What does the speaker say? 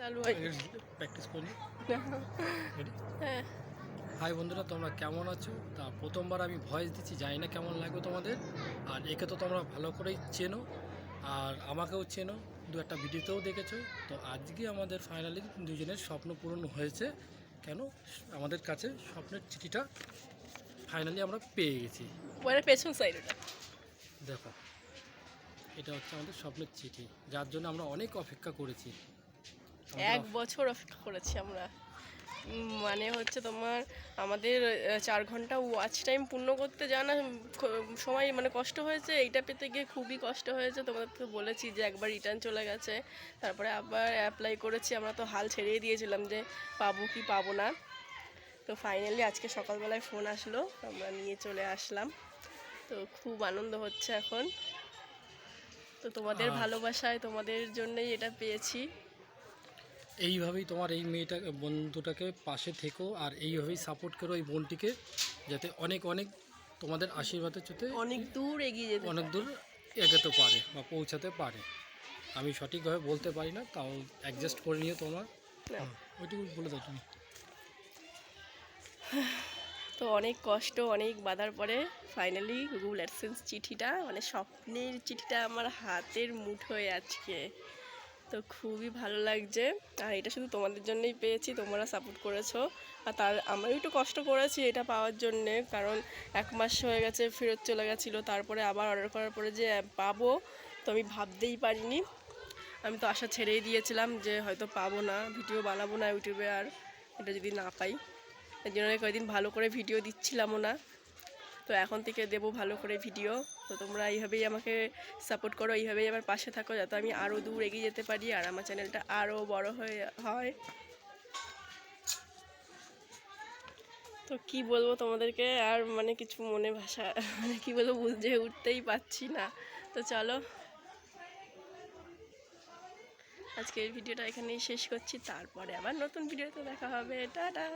চালু হয়। প্র্যাকটিস করি হ্যাঁ। হাই বন্ধুরা তোমরা কেমন আছো? তা প্রথমবার আমি ভয়েস দিচ্ছি জানি না কেমন লাগবে তোমাদের। আর একে তো তোমরা ভালো করেই চেনো। আর আমাকেও চেনো দু একটা ভিডিওতেও দেখেছ। তো আজকে আমাদের ফাইনালি দুজনের স্বপ্ন পূরণ হয়েছে। কেন? আমাদের কাছে স্বপ্নের চিঠিটা ফাইনালি আমরা পেয়ে গেছি। পেছন সাইড দেখো এটা হচ্ছে আমাদের স্বপ্নের চিঠি। যার জন্য আমরা অনেক অপেক্ষা করেছি। এক বছর অপেক্ষা করেছি আমরা। মানে হচ্ছে তোমার আমাদের চার ঘণ্টা ওয়াচ টাইম পূর্ণ করতে জানা সময় মানে কষ্ট হয়েছে। এইটা পেতে গিয়ে খুবই কষ্ট হয়েছে। তোমাদের তো বলেছি যে একবার রিটার্ন চলে গেছে। তারপরে আবার অ্যাপ্লাই করেছি। আমরা তো হাল ছেড়েই দিয়েছিলাম যে পাবো কি পাবো না। তো ফাইনালি আজকে সকালবেলায় ফোন আসলো। আমরা নিয়ে চলে আসলাম। তো খুব আনন্দ হচ্ছে এখন। তো তোমাদের ভালোবাসায় তোমাদের জন্যই এটা পেয়েছি। এইভাবেই তোমার এই মেয়েটা বন্ধুটাকে পাশে থেকো আর এইভাবেই সাপোর্ট করো এই বোনটিকে যাতে অনেক অনেক তোমাদের আশীর্বাদের চোতে অনেক দূর এগিয়ে যেতে অনেক দূর এগোতে পারে বা পৌঁছাতে পারে। আমি সঠিকভাবে বলতে পারি না তাও অ্যাডজাস্ট করে নিও তোমার। ওইটুকু বলে দাও তুমি। তো অনেক কষ্ট অনেক বাধার পরে ফাইনালি গুগল অ্যাডসেন্স চিঠিটা মানে স্বপ্নের চিঠিটা আমার হাতের মুঠোয় আজকে। তো খুবই ভালো লাগছে। আর এটা শুধু তোমাদের জন্যই পেয়েছি, তোমরা সাপোর্ট করেছ। আর তার, আমিও একটু কষ্ট করেছি এটা পাওয়ার জন্যে, কারণ এক মাস হয়ে গেছে, ফেরত চলে গেছিল। তারপরে আবার অর্ডার করার পরে যে পাবো, তো আমি ভাবতেই পারিনি। আমি তো আশা ছেড়েই দিয়েছিলাম যে, হয়তো পাবো না, ভিডিও বানাবো না ইউটিউবে আর, এটা যদি না পাই। এর জন্য কয়েকদিন ভালো করে ভিডিও দিচ্ছিলামও না। তো এখন থেকে দেবো ভালো করে ভিডিও তো তোমরা এইভাবেই আমাকে সাপোর্ট করো, এইভাবেই আমার পাশে থাকো যাতে আমি আরও দূর এগিয়ে যেতে পারি আর আমার চ্যানেলটা আরও বড় হয়ে হয়। তো কি বলব তোমাদেরকে? আর মানে কিছু মনে ভাষা মানে কী বলব বুঝে উঠতেই পারছি না। তো চলো। আজকের ভিডিওটা এখানেই শেষ করছি। তারপরে আবার নতুন ভিডিওতে দেখা হবে। টাটা!